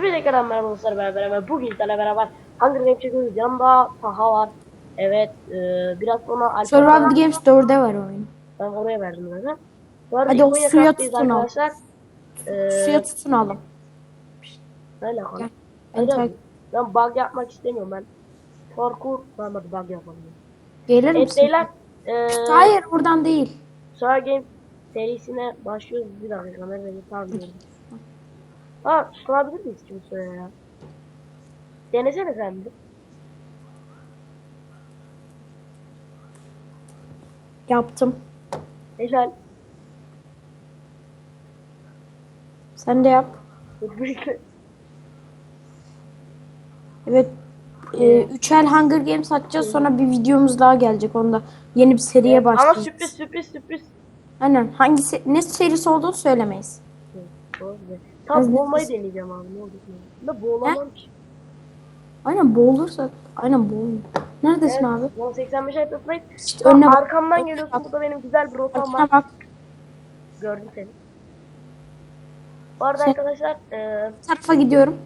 Şimdi tekrar merhaba dostlar ben beraber bugün sizlerle beraber Hunger Games çekiyoruz. Yanımda Taha var. Evet e, biraz sonra Alper Survival. Games 4'e var oyun. Ben oraya verdim zaten. Bu arada Hadi o İkonya suya tutun arkadaşlar. E, Suya tutunalım. Öyle Ben mi? Ben bug yapmak istemiyorum ben. Parkur normalde bug yapalım. Gelir Evet misin? beyler. E, Hayır buradan değil. Survival Games serisine başlıyoruz. Bir dakika kamerayı tanıyorum. Ha kurabilir miyiz şimdi söyle ya? Denesene sen de. Yaptım. Helal. Sen de yap. Evet. E, üçel Hunger Games atacağız sonra bir videomuz daha gelecek onda. Yeni bir seriye Ama başlayacağız. sürpriz sürpriz sürpriz. Aynen. Hangisi ne serisi olduğunu söylemeyiz. Doğru. Tam boğulmayı deneyeceğim abi ne olur. Da boğulamam ki. Aynen boğulursak. Aynen boğulur. Neredesin abi? Evet, 185 haritasındayız. İşte önüne bak. arkamdan geliyorsun. Burada benim güzel bir rotam Önüne var. bak. Gördüm seni. Bu arada Sen- arkadaşlar e, tarafa gidiyorum.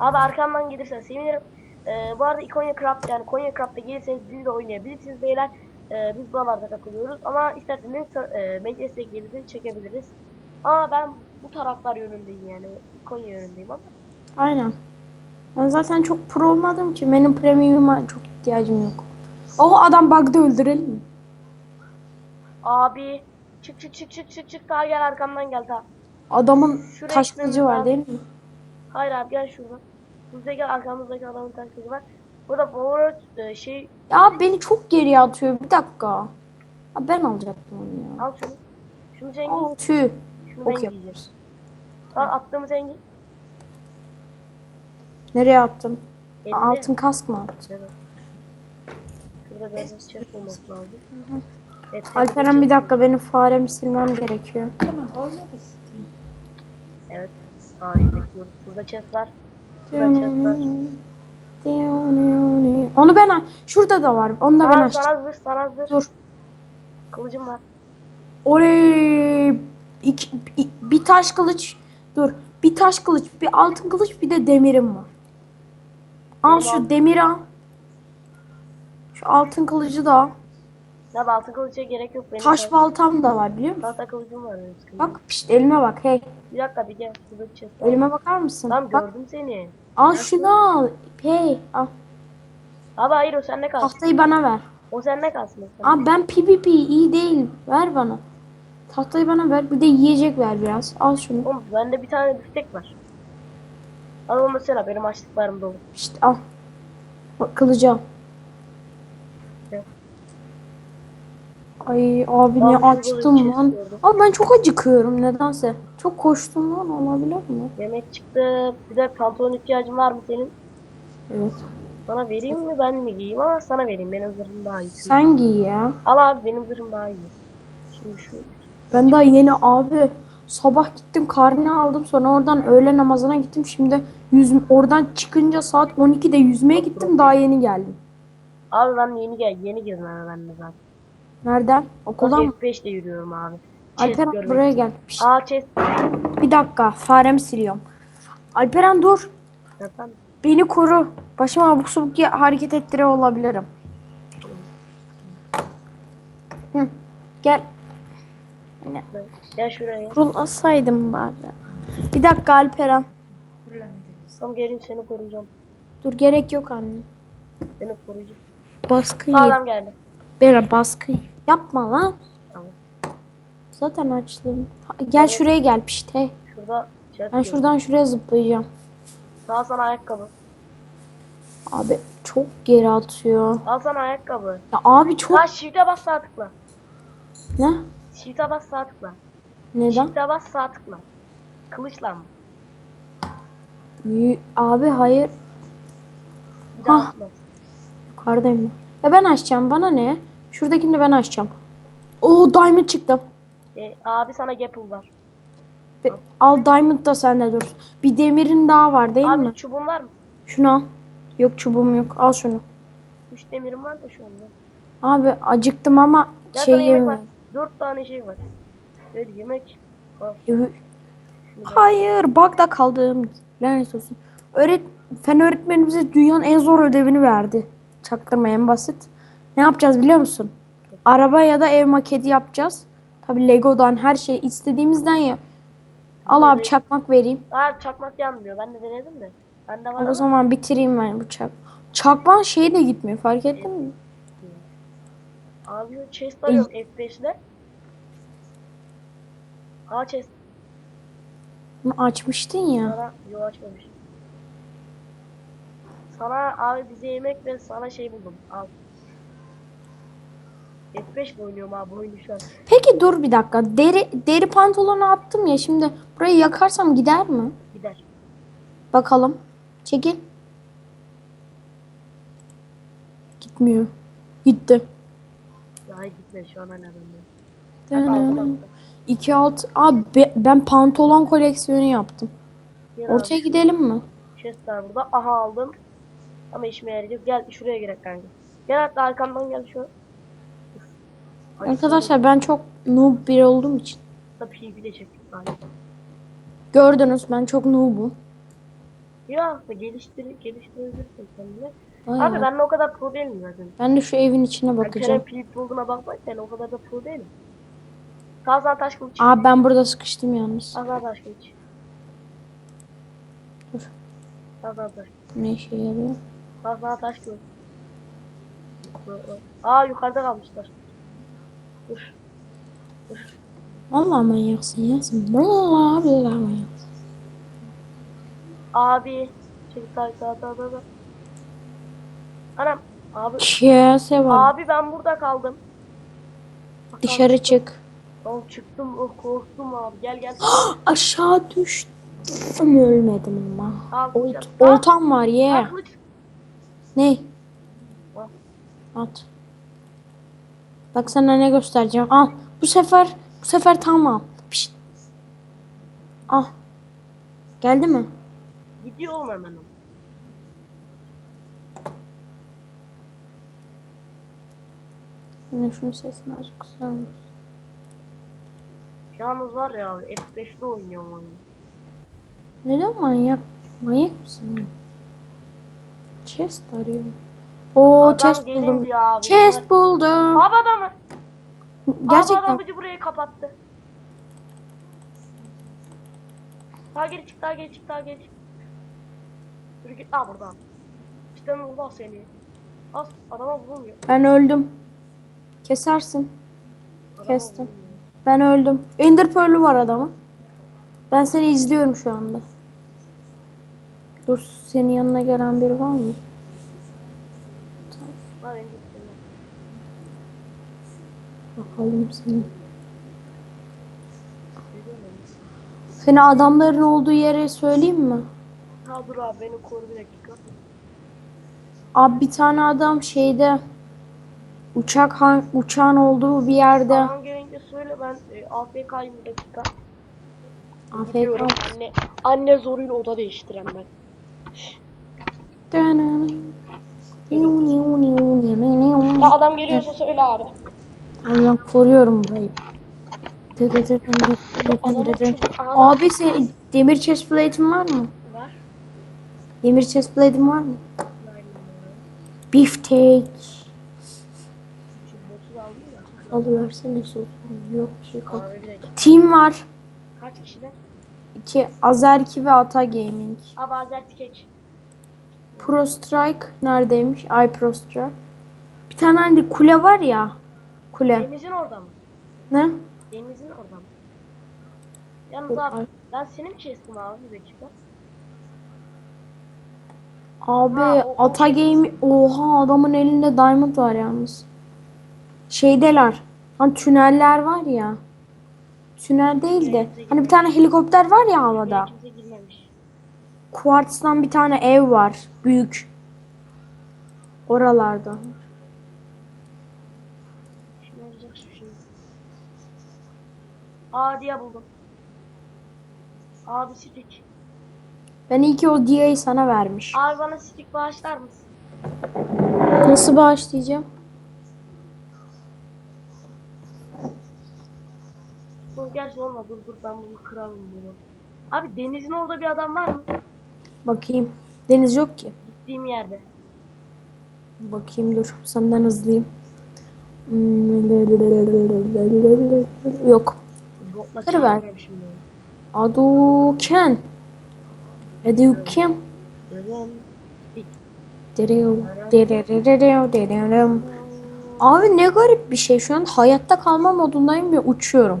abi arkamdan gelirsen sevinirim. E, bu arada Ikonya Craft yani Konya Craft'ta gelirseniz biz de oynayabilirsiniz beyler. E, biz buralarda takılıyoruz ama isterseniz e, geliri çekebiliriz. Ama ben bu taraflar yönündeyim yani. Konya yönündeyim ama. Aynen. Ben zaten çok pro olmadım ki. Benim premium'a çok ihtiyacım yok. O adam bug'da öldürelim mi? Abi çık çık çık çık çık çık daha gel arkamdan gel daha. Adamın Şuraya taş kılıcı var değil mi? Hayır abi gel şuradan. Bize gel arkamızdaki adamın taşları var. Burada forward e, şey Ya beni çok geriye atıyor. Bir dakika. Ha, ben alacaktım onu ya. al şunu. Şunu sen giy. Aa, tüh. Ben Ok giyeceğim. yapıyoruz. Al attığımı sen giy. Nereye attım? Elinde. Aa, altın kask mı attım? Evet. Şurada biraz çek olması lazım. Evet, Alperen bir dakika benim faremi silmem gerekiyor. Evet. Hayır bekliyoruz. Burada chest var. Burada chest var. Onu ben aç. Şurada da var. Onu da ben Sana, açtım. sana zırh sana zırh. Dur. Kılıcım var. Oraya iki, bir, taş kılıç. Dur. Bir taş kılıç, bir altın kılıç, bir de demirim var. Al şu demiri al. Şu altın kılıcı da al. Da altın kılıca gerek yok. Benim Taş baltam da var biliyor musun? Tahta kılıcım var. benim sıkıntı. Bak pişt, elime bak hey. Bir dakika bir gel. Chest var. Elime bakar mısın? Tamam Bak gördüm seni. al şunu al. Hey al. Abi hayır o sende kalsın. Tahtayı bana ver. O sende kalsın. Abi ben PvP iyi değil. Ver bana. Tahtayı bana ver. Bir de yiyecek ver biraz. Al şunu. Oğlum bende bir tane biftek var. Al onu mesela benim açlıklarım dolu. İşte al. Bak. Evet. Ay abi ne açtım lan. Abi ben çok acıkıyorum nedense. Çok koştum lan olabilir mi? Yemek çıktı. Bir de pantolon ihtiyacın var mı senin? Evet. Sana vereyim mi ben mi giyeyim ama sana vereyim. Benim zırhım daha iyi. Sen giy ya. Al abi benim zırhım daha iyi. Şimdi şu. Ben daha yeni abi sabah gittim karne aldım sonra oradan öğle namazına gittim. Şimdi yüz, oradan çıkınca saat 12'de yüzmeye gittim daha yeni geldim. Abi ben yeni gel yeni hemen ben de zaten. Nereden? Okuldan mı? F5 ile yürüyorum abi. Alperen buraya gel. Pişt, Aa chest. bir dakika faremi siliyorum. Alperen dur. Efendim? Beni koru. Başıma abuk subuk hareket ettiriyor olabilirim. Hı. Gel. Yine Gel şuraya. kurulasaydım bari. Bir dakika Alperen. Tam gelin seni koruyacağım. Dur gerek yok anne. Seni koruyacağım. Baskı adam geldi. Bera baskı. Yapma lan. Tamam. Zaten açtım. Ha, Gel şuraya gel pişte. Şurada chest Ben şuradan şuraya zıplayacağım. Al sana ayakkabı. Abi çok geri atıyor. Al sana ayakkabı. Ya abi çok Ha shift'e bas sağ tıkla. ne? Shift'e bas sağ tıkla. Neden? Shift'e bas sağ tıkla. Kılıçla mı? Y- Abi hayır. Bir daha Ah. atma. Yukarıdayım ben. Ya ben açacağım. Bana ne? Şuradakini de ben açacağım. Oo diamond çıktı. E, abi sana gapple var. Be- Al diamond da sende dur. Bir demirin daha var değil abi mi? çubuğun var mı? Şunu al. Yok çubuğum yok. Al şunu. Üç demirim var da şu anda. Abi acıktım ama Gel şey sana yemek var. yemiyorum. Dört tane şey var. Evet yemek. Ben- Hayır, bagda kaldım. Lanet olsun. Öğret fen öğretmeni bize dünyanın en zor ödevini verdi. Çaktırma en basit. Ne yapacağız biliyor musun? Araba ya da ev maketi yapacağız. Tabi Lego'dan her şey istediğimizden ya. Al abi çakmak vereyim. Aa çakmak yanmıyor. Ben de denedim de. Ben de var O ama. zaman bitireyim ben bu çak. Çakman şeyi de gitmiyor fark ettin mi? Abi chest arıyorum F5'le. Aa chest. Bunu açmıştın ya. Sana yol açmamış. Sana abi bize yemek ve sana şey buldum. Al. F5 mi oynuyorum abi oyunu şu an? Peki dur bir dakika. Deri deri pantolonu attım ya şimdi burayı yakarsam gider mi? Gider. Bakalım. Çekil. Gitmiyor. Gitti. Gitme şu an. Aldım aldım. 2 alt. Abi be- ben pantolon koleksiyonu yaptım. Gel Ortaya abi. gidelim mi? Chest var burada. Aha aldım. Ama işime yarayacak. Gel şuraya gerek kanka. Gel hatta arkamdan gel şu. Ay, Arkadaşlar ben çok noob biri olduğum için. sonunda PvP de çektik. Gördünüz ben çok noob'um. Ya geliştir geliştirebilirsin kendini. Vay Abi ben o kadar pro değilim zaten. Ben de şu evin içine Ben bakacağım. Kerem PvP olduğuna bakma sen o kadar da pro değilim. Kazan taş kılıç. Abi ben burada sıkıştım yalnız. Kazan taş kılıç. Dur. Kazan taş. Ne işe yarıyor? Kazan taş kılıç. Aa yukarıda kalmışlar. Dur. Vallahi manyaksın ya sen. Vallahi billahi manyaksın. Abi. Çek sağ sağ sağ sağ. Anam. Abi. Kese var. Abi ben burada kaldım. Bak, Dışarı abi, çık. Tamam çıktım. Oh, korktum abi. Gel gel. Aşağı düştüm ölmedim ama. Olt. Al. oltam var ye. Kılıç. Ne? Al. At. Bak sana ne göstereceğim. Al. Bu sefer bu sefer tamam. Pişt. Al. Geldi mi? Gidiyor oğlum hemen Yine şunun sesini azıcık kısar? Yalnız var ya abi F5'te oynuyorum oyunu. Neden manyak? Manyak mısın? ya? Chest arıyorum. Oo Adam chest gelin buldum. diyor abi. Chest buldum. Abi adamı. Abi Gerçekten. adam bizi burayı kapattı. Daha geri çık daha geri çık daha geri çık. Yürü git lan buradan. İşte vurdu seni. Az adama vurmuyor. Ben öldüm. Kesersin. Kestim. Ben öldüm. Ender Pearl'ü var adamın. Ben seni izliyorum şu anda. Dur senin yanına gelen biri var mı? Bakalım seni. Seni adamların olduğu yere söyleyeyim mi? Ha dur abi beni koru bir dakika. Abi bir tane adam şeyde uçak han- uçağın olduğu bir yerde Tamam gelince söyle ben e, AFK'yim bir dakika. Gidiyorum AFK. anne. Anne zoruyla oda değiştiren ben. Ya adam geliyorsa söyle abi. Allah koruyorum burayı. Abi senin demir chest plate'in var mı? Var. Demir chest plate'in var mı? Beefsteak. Şimdi botsuz aldım ya. Alıversene sus. Yok bir şey dakika. Team var. Kaç kişiden? İki Azerki ve Ata Gaming. Abi Azer Tikeç. Pro Strike neredeymiş? Ay Pro Strike. Bir tane hani kule var ya. Kule. Denizin orada mı? Ne? Denizin orada mı? Yalnız abi ben senin mi kestim abi bir dakika? Abi Ha, o- Ata Gaming. Oha adamın elinde diamond var yalnız. Şeydeler. Hani tüneller var ya. Tünel değil de. Hani bir tane helikopter var ya havada. Kuartz'tan bir tane ev var. Büyük. Oralarda. Aa diye buldum. Abi stick. Ben iyi ki o Dia'yı sana vermiş. Abi bana stick bağışlar mısın? Nasıl bağışlayacağım? Gerçi olma dur dur ben bunu kıralım bunu. Abi denizin orada bir adam var mı? Bakayım. Deniz yok ki. Gittiğim yerde. Bakayım dur. Senden hızlıyım. Yok. Botla Sarı ver. Neden? Dereo, dererereo, dererem. Abi ne garip bir şey. Şu an hayatta kalma modundayım ve uçuyorum.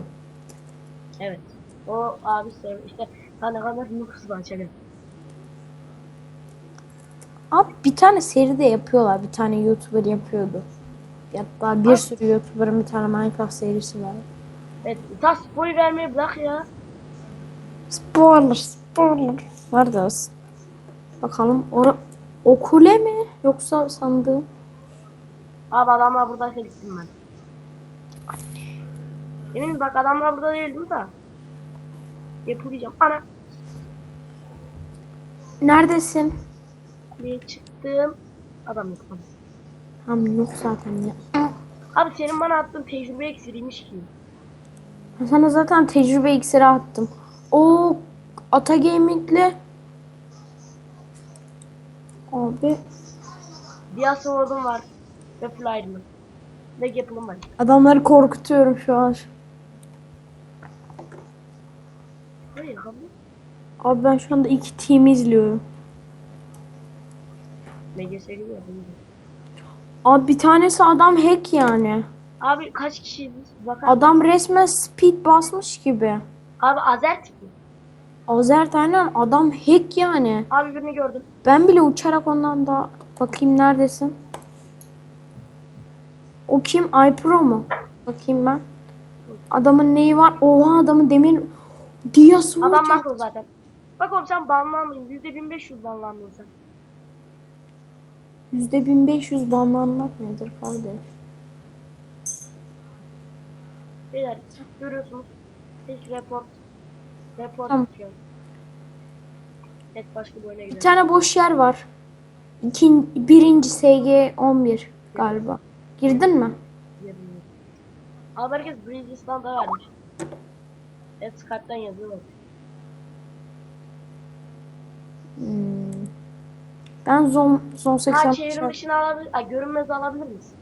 Evet. O abi işte ben ne kadar nüfus var çevir. Abi bir tane seri de yapıyorlar. Bir tane YouTuber yapıyordu. Hatta bir sürü YouTuber'ın bir tane Minecraft serisi var. Evet. Ta spoiler vermeyi bırak ya. Spoiler, spoiler. Nerede olsun? Bakalım. Ora o kule mi? Yoksa sandığım? Abi adamlar buradaysa gittim ben. Emin bak adamlar burada değil değil mi da? Yapılayacağım. Ana. Neredesin? Bir çıktım. Adam yok. Tamam yok zaten ya. Abi senin bana attığın tecrübe eksiriymiş ki. Sana zaten tecrübe iksiri attım. O Ata Gaming'le Abi Diğer ordum var. Ve Flyer'ın. Ve Gapel'ım var. adamları korkutuyorum şu an. Hayır abi. Abi ben şu anda iki team izliyorum. MGS geliyor. bunu. Abi bir tanesi adam hack yani. Abi kaç kişiyiz? Bakar. Adam resmen speed basmış gibi. Abi Azer tipi. Azer aynen adam hack yani. Abi birini gördüm. Ben bile uçarak ondan da bakayım neredesin? O kim? iPro mu? Bakayım ben. Adamın neyi var? Oha adamın demir Dias Adam Sword. makro zaten. Bak oğlum sen banlanmayın. %1500 banlandın sen. Yüzde 1500 banlanmak nedir kardeş? Beyler görüyorsunuz. Hiç report. Report Tamam. atıyor. Evet başka oyuna Bir gidelim. tane boş yer var. İkin, birinci SG 11 galiba. Girdin mi? Abi herkes Bridges'tan da vermiş. Evet Skype'den yazıyorlar. Hmm. Ben zon Ha 80 çevrim dışına alabilir, ha, görünmez alabilir misin?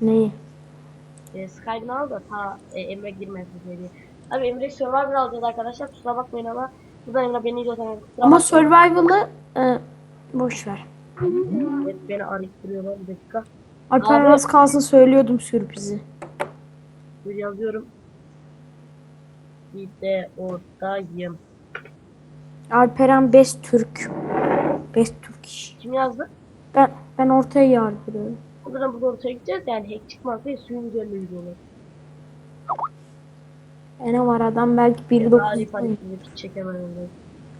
Neyi? E, Skype'ını al da ta e, Emre girmesin diye. Abi Emre Survivor alacağız arkadaşlar kusura bakmayın ama bu da Emre beni izliyorsanız kusura Ama bakmayın. survival'ı e, boş ver. Evet beni arayıp bir dakika. Alper Abi- az kalsın söylüyordum sürprizi. Bir yazıyorum. Bir de oradayım. Alperen Best Türk. Best Türk iş. Kim yazdı? Ben ben ortaya yardırıyorum. O zaman burada ortaya gideceğiz yani hack çıkmaz diye suyun üzerine yüzüyorlar. E ne var adam belki Arif 1.9. Arif'i çekemem öyle.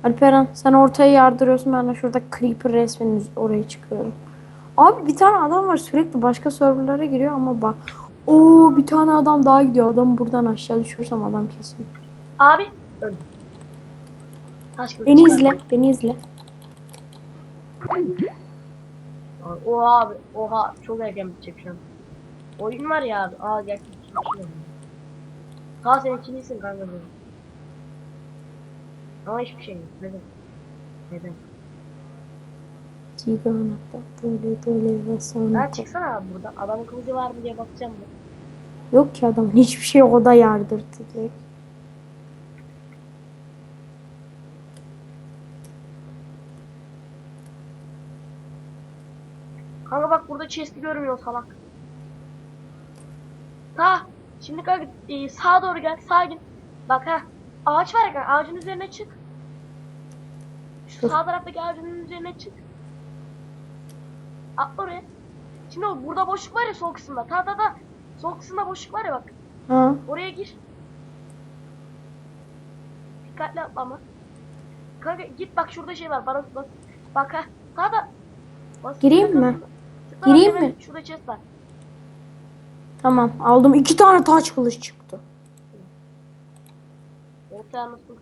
Alperen sen ortaya yardırıyorsun ben de şurada Creeper resminin üz- oraya çıkıyorum. Abi bir tane adam var sürekli başka serverlara giriyor ama bak. Oo bir tane adam daha gidiyor. Adam buradan aşağı düşürsem adam kesin. Abi öldüm. Taş kılıç Beni izle, beni izle. Oha abi oha çok erken bitecek şu an. Oyun var ya abi. Aa bir şey Ha sen ikilisin kanka benim. Ama hiçbir şey yok. Neden? Neden? Ciganata böyle böyle ve sonra. Ben çıksana abi burada. Adamın kılıcı var mı diye bakacağım ben. Yok ki adamın hiçbir şey o da yardırdı direkt. Burada chest'i görmüyor salak. Ha şimdi kanka e, sağa doğru gel sağa git. Bak ha ağaç var ya kanka ağacın üzerine çık. Şu sağ taraftaki ağacın üzerine çık. Atla oraya. Şimdi o burada boşluk var ya sol kısımda. Ta ta ta. Sol kısımda boşluk var ya bak. Ha? Oraya gir. Dikkatli atla ama. Kanka git bak şurada şey var. Bana bak. Bak ha. Ta da. Bas, Gireyim mi? tıkla. Tıkla Gireyim mi? Şurada chest var. Tamam aldım. iki tane taş kılıç çıktı.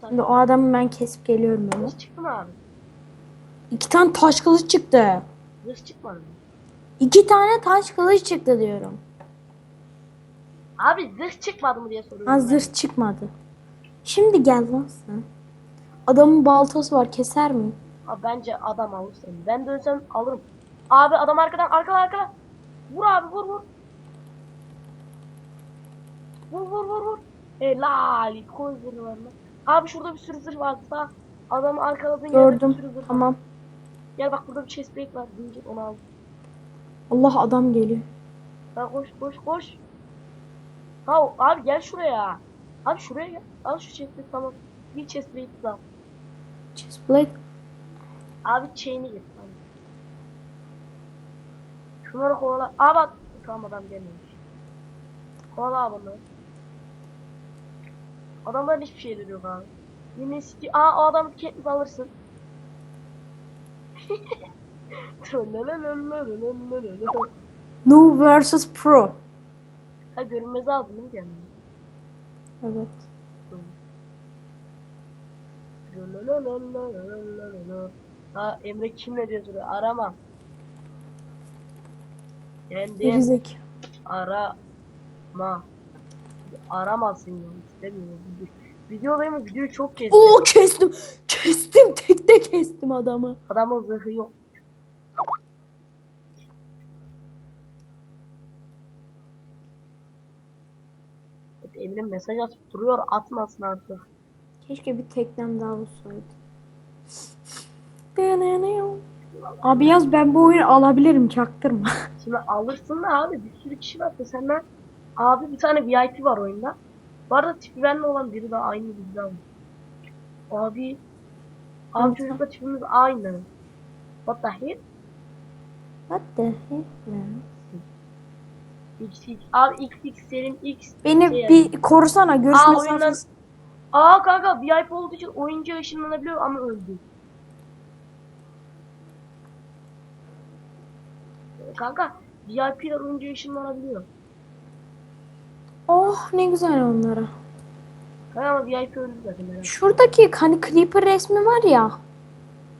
Şimdi o adamı ben kesip geliyorum ama. Hız çıktı mı abi? İki tane taş kılıç çıktı. Hız çıkmadı mı? İki tane taş kılıç çıktı diyorum. Abi zırh çıkmadı mı diye soruyorum. Ha ben. zırh çıkmadı. Şimdi gel lan sen. Adamın baltası var keser mi? Abi bence adam alır seni. Ben dönsem alırım. Abi adam arkadan arkada arkada. Vur abi vur vur. Vur vur vur vur. Helal. Koy zırhlarını. Abi şurada bir sürü zırh vardı sağ. Adamı arkaladığın yerde bir Gördüm. sürü zırh var. Tamam. Gel bak burada bir chest plate var. Zincir onu al. Allah adam geliyor. Ha koş koş koş. Ha abi gel şuraya. Abi şuraya gel. Al şu chest plate tamam. Bir chest plate al. Chestplate. Abi chain'i git. Şunları kovala. Aa bak. Tamam adam gelmemiş. Kovala abi bunları. Adamların hiçbir şeyleri yok abi. Yine sti... Aa o adamı ketmiş alırsın. No versus Pro. ha görünmez aldın değil mi kendini? Evet. Ha Emre kimle soruyor. Arama. Kendim Gerizek. arama. Aramazsın yani istemiyorum. Videodayım? Videoyu çok kestim. Oo kestim. Kestim. Tekte kestim adamı. Adamın zırhı yok. Evet, Emre mesaj atıp duruyor. Atmasın artık. Keşke bir teknem daha olsaydı. Abi yaz ben bu oyunu alabilirim çaktırma. Şimdi alırsın da abi bir sürü kişi var. Senden abi bir tane VIP var oyunda. Bu arada tipi benimle olan biri de aynı bizden. Abi abi Evet. çocukla tipimiz aynı. What the hell? What the heck man? X, X. Abi X X senin X. Beni şey- bir korusana görüş Aa, oyundan-. Aa kanka VIP olduğu için oyuncu ışınlanabiliyor ama öldü. Kanka VIP'ler oyuncu ışınlanabiliyor. Oh ne güzel onlara. Kanka ama VIP öldü zaten. Şuradaki hani Creeper resmi var ya.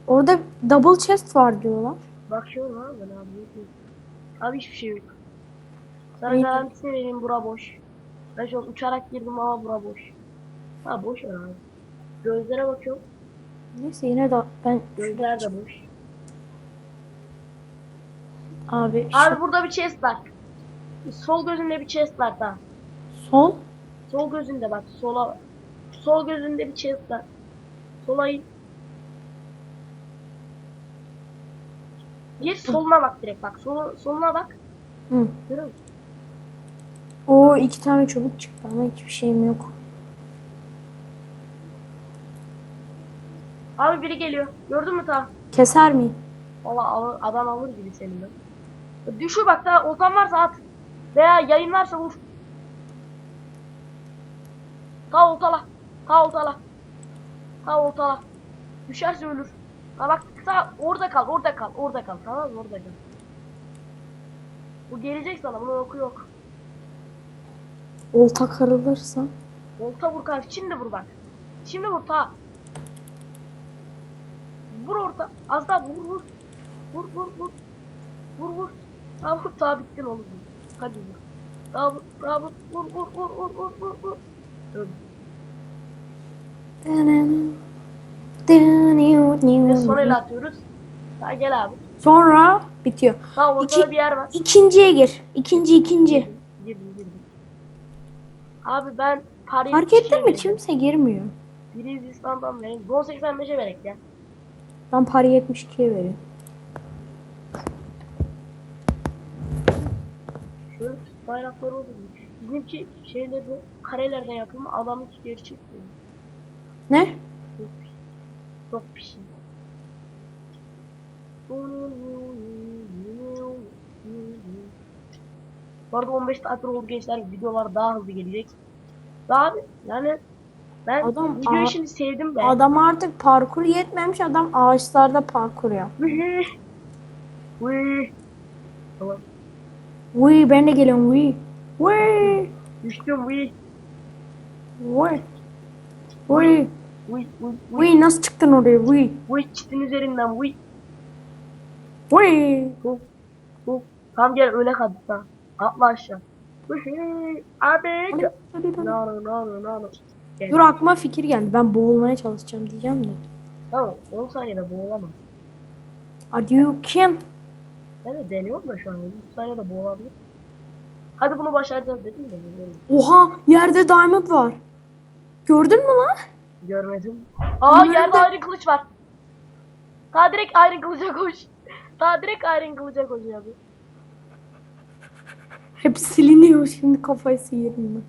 Orada double chest var diyorlar. Bakıyorum abi ben abi. yok yok. Abi hiçbir şey yok. Sana İyi. garantisini vereyim bura boş. Ben şu an uçarak girdim ama bura boş. Ha boş ver abi. Gözlere bakıyorum. Neyse yine de ben Gözler de boş. Abi, Abi burada bir chest var. Sol gözünde bir chest var daha. sol Sol gözünde bak sola. Sol gözünde bir chest var. Sola in. Gir soluna bak direkt bak. Sol, soluna bak. Hı. Görüyor musun? o iki tane çubuk çıktı ama hiçbir şeyim yok. Abi biri geliyor. Gördün mü ta? Keser miyim? Valla adam alır gibi seninle. Düşür bak daha oltan varsa at. Veya yayın varsa vur. Ta oltala. Ta oltala. Ta oltala. Düşerse ölür. Ha bak ta orada kal orada kal orada kal tamam mı orada kal. Bu gelecek sana bunun oku yok. Olta kırılırsa. Olta vur kanka şimdi vur bak. Şimdi vur ta. Vur orta. Az daha vur vur. Vur vur vur. Vur vur. Daha vur ta bittin oğlum. Hadi vur. Daha vur. Daha vur. Vur vur vur vur vur vur. Öldü. Ve son el atıyoruz. Daha gel abi. Sonra bitiyor. Daha ortada İki- bir yer var. İkinciye gir. İkinci ikinci. Girdim girdim. Abi ben Paris Fark ettin mi? Kimse girmiyor. Biri İslam'dan verin. 1085'e verek ya. Ben para 72'ye veriyorum. Bayrakları oldu. Bizimki şeyleri karelerden yapılma adamınki gerçek değil. Ne? Çok pis. Çok pis. Bu arada 15 saattir oldu gençler videolar daha hızlı gelecek. Daha yani ben Adam- video Aa- işini sevdim be. Adam artık parkur yetmemiş adam ağaçlarda parkur yap. Vıhı. Vıhı. Tamam. Uy ben de geliyorum uy. Uy. Düştüm. Uy. Uy. Vıh vıh. Uy nasıl çıktın oraya uy. Vıh çitin üzerinden. Uy. Bu. Tam gel öyle kaldı ha. Atla aşağı. Abi. No no no no no no. Gel. Dur aklıma fikir geldi. Ben boğulmaya çalışacağım diyeceğim de. Tamam 10 saniyede boğulamaz. Are you kim? Ben de deniyorum da şu an. 10 saniyede boğulabilir. Hadi bunu başaracağız dedim de. Oha yerde diamond var. Gördün mü lan? Görmedim. Aa Bunların yerde da- iron kılıç var. Daha direkt iron kılıca koş. Daha direkt iron kılıca koş abi. Hep siliniyor şimdi kafayı sıyırdım ben.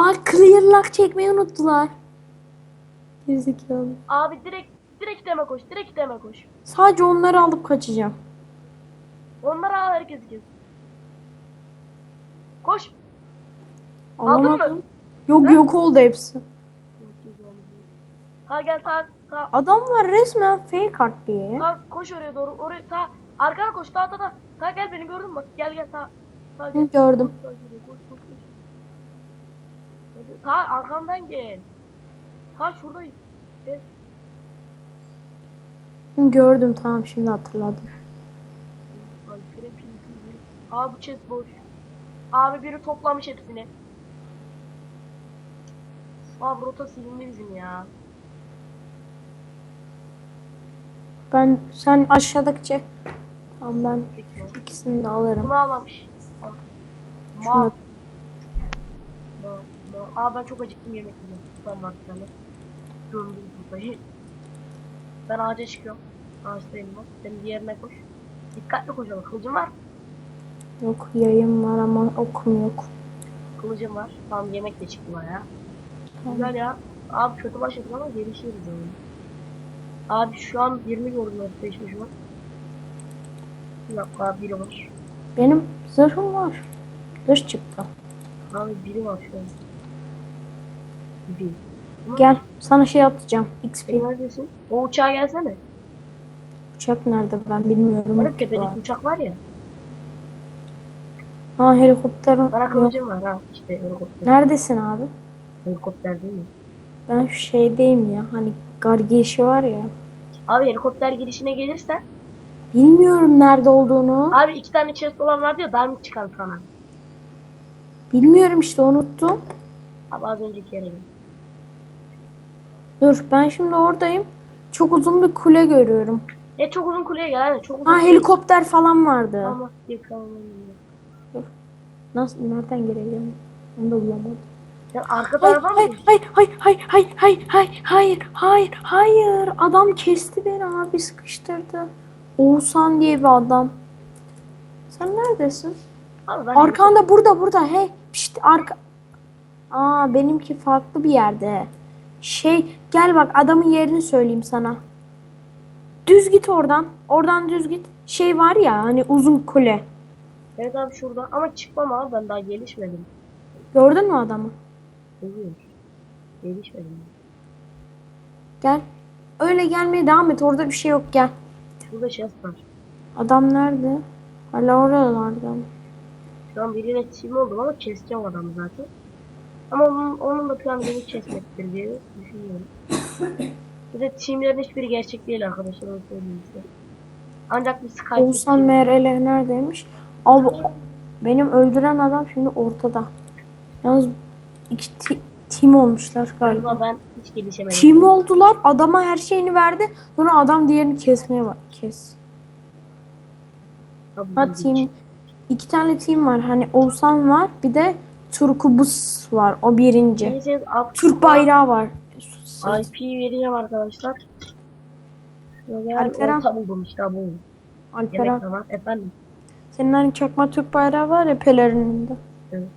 Aa clear lock çekmeyi unuttular. Gerizekalı. Abi direkt direkt deme koş. Direkt deme koş. Sadece onları alıp kaçacağım. Onları al herkes kes. Koş. Aldın mı? Yok Ha? yok oldu hepsi. Ha gel ta ta Adamlar resmen fake art diye. ta koş oraya doğru. Oraya ta arkana koş ta ta. Ta gel beni gördün mü bak. Gel gel ta. Ta Hı, gel. gördüm. Ta, gel, koş koş koş. Hadi, Ta arkamdan gel. Ta şuradayım. Gel. Hı, Gördüm tamam şimdi hatırladım. Abi bu chest boş. Abi biri toplamış hepsini. Abi rota silindi bizim ya. Ben sen aşağıdaki Tamam ben Peki. ikisini de alırım. Bunu almamış. Al. Şunu- Ma. Ma. Ma. Aa ben çok acıktım yemek yiyeceğim. Tam vaktilerle. Döndüm burayı. Ben ağaca çıkıyorum. Ağaçtayım bak. Senin diğerine koş. Dikkatli koş ama kılıcım var. Yok yayım var ama okum yok. Kılıcım var. Tamam yemek de çıktı ya. Tamam. Güzel ya. Abi kötü başladık ama gelişiriz yani. Abi şu an 20 gördüm F5'miş var. Bir dakika abi biri var. Benim zırhım var. Dış çıktı. Abi biri var şu an. Bir. Ama Gel sana şey atacağım. XP. Sen neredesin? O uçağa gelsene. Uçak nerede ben bilmiyorum. Bana tepedeki uçak var ya. Ha helikopter. Bana kılıcım var ha. İşte helikopter. Neredesin abi? Helikopter değil mi? Ben şu şeydeyim ya. Hani gargişi var ya. Abi helikopter girişine gelirsen. Bilmiyorum nerede olduğunu. Abi iki tane chest olan var diyor. Diamond çıkar sana. Bilmiyorum işte unuttum. Abi az önceki yere gel. Dur ben şimdi oradayım. Çok uzun bir kule görüyorum. E çok uzun kuleye gel. Çok uzun. Ha helikopter falan vardı. Ama yıkamam. Nasıl nereden gireceğim? Onu da bulamadım. Sen arka tarafa mı hayır, hayır, hayır, hayır, hayır, hayır, hayır, hayır, hayır. Adam kesti beni abi sıkıştırdı. Oğuzhan diye bir adam. Sen neredesin? Abi ben Arkanda burada burada. Hey, pişt arka. Aa benimki farklı bir yerde. Şey gel bak adamın yerini söyleyeyim sana. Düz git oradan. Oradan düz git. Şey var ya hani uzun kule. Evet abi şurada. Ama çıkmam abi ben daha gelişmedim. Gördün mü adamı? Oluyor. Gelişmedim. Gel. Öyle gelmeye devam et. Orada bir şey yok gel. Şurada chest var. Adam nerede? Hala oralarda. Şu an biriyle team oldum ama keseceğim adamı zaten. Ama onun, onun da planı beni kesmektir diye düşünüyorum. Bir de teamlerin hiçbiri gerçek değil arkadaşlar onu söyleyeyim size. Ancak bir Skype Oğuzhan MRL neredeymiş? Abi benim öldüren adam şimdi ortada. Yalnız iki ti- team olmuşlar galiba. galiba ben hiç gelişemedim. Team oldular. Adama her şeyini verdi. Sonra adam diğerini kesmeye bak. Kes. Abi, Ha team. iki tane team var. Hani Oğuzhan var. Bir de Turkubus var. O birinci. Neyse, Türk bayrağı var. IP vereceğim arkadaşlar. Alperen. orta buldum işte bu. Yemek Alperen. var. Efendim. Senin hani çakma Türk bayrağı var ya pelerininde. Evet.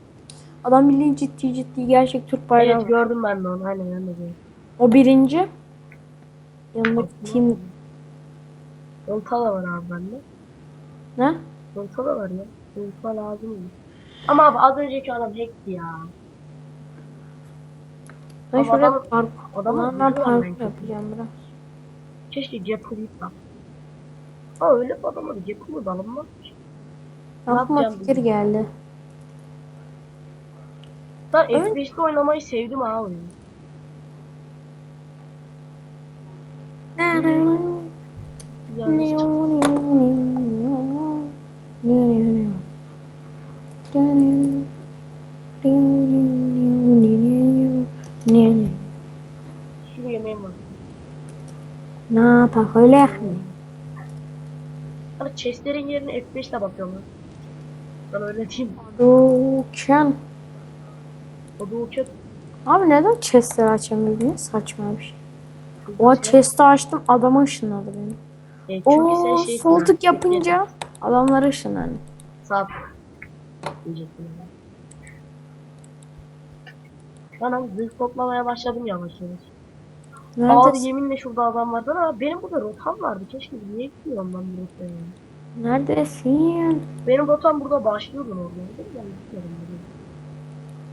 Adam bildiğin ciddi ciddi gerçek Türk bayrağı Evet var. gördüm ben de onu. Aynen ben de gördüm. O birinci. Yanındaki team Yonta da var abi bende. ne? Yonta da var ya. Yonta lazım mı? Ama abi az önceki adam hackti ya. Ben Ama şuraya adam- park Adamın Ulan ben gücü var parkur bence. yapacağım biraz. Keşke Jekyll yıkla. Ha öyle bir adam var. Jekyll'ı da alınmazmış. Aklıma fikir bilmiyorum. geldi. Ben Öyle- F5'te oynamayı sevdim abi. Güzel. Şu yemeğim var. Ne yapak öyle mi? Hani chestlerin yerine F5'le bakıyorum. ben. O da o kötü. Abi neden chestleri açamıyoruz? Ne saçma bir şey. O chest'i açtım adamı ışınladı beni. E, Oo şey sol tık yapınca adamları ışınlandı. Ben abi zırh toplamaya başladım yavaş yavaş. Abi yeminle şurada adam vardı ama benim burada rotam vardı. Keşke niye gidiyorum ben bu rotaya? Neredesin? Benim rotam burada başlıyordu orada.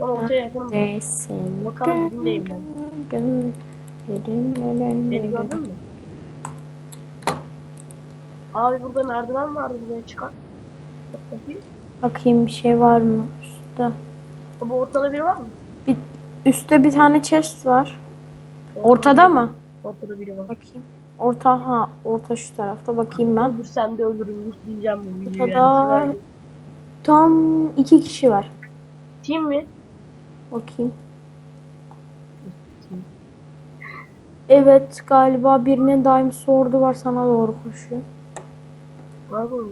Ben ortaya yakınım. Neredesin? Bakalım dinleyeyim ben. Beni gördün mü? Abi burada merdiven vardı buraya çıkar. Bak bakayım. Bakayım bir şey var mı üstte? Bu ortada biri var mı? Bir, üstte bir tane chest var. Ortada mı? Ortada biri var. Bakayım. Orta ha orta şu tarafta bakayım ben. Dur sen de ölürüm. Diyeceğim bu videoyu. Yani. tam iki kişi var. Team mi? Bakayım. Evet galiba birinin daim sordu var sana doğru koşuyor. Var bu.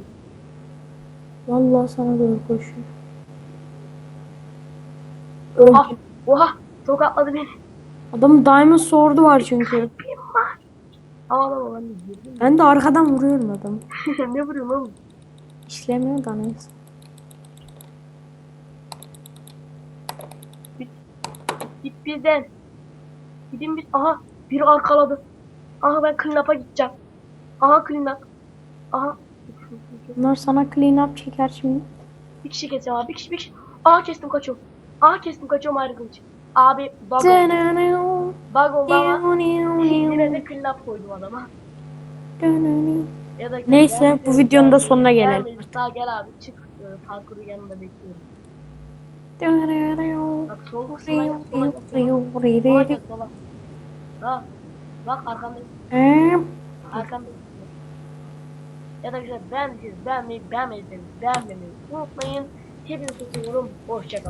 Vallahi sana doğru koşuyor. Oha. Oha. Tokatladı beni. Adamın diamond sword'u var çünkü. Ama adam ben de girdim. Ben de arkadan vuruyorum adamı. ne vuruyorsun oğlum? İşlemiyor da neyse. Git bizden. Gidin biz. Aha. Biri arkaladı. Aha ben clean up'a gideceğim. Aha clean up. Aha. Bunlar sana clean up çeker şimdi. Bir kişi keseceğim abi. Bir kişi bir kişi. Aha kestim kaçıyorum. Aha kestim kaçıyorum ayrı kılıç. Abi oldu. Bug oldu ama yine de up koydum adama. Ya da Neyse, bu videonun da sonuna Gel- gelelim. gel- Daha gel abi çık. Ee, Parkuru yanında bekliyorum. Bak sola. Ha. Bak arkandayım. Arkandayım. Ya da güzel beğendiyseniz beğenmeyi, beğenmediyseniz beğenmemeyi unutmayın. Hepinizi seviyorum. Hoşçakalın.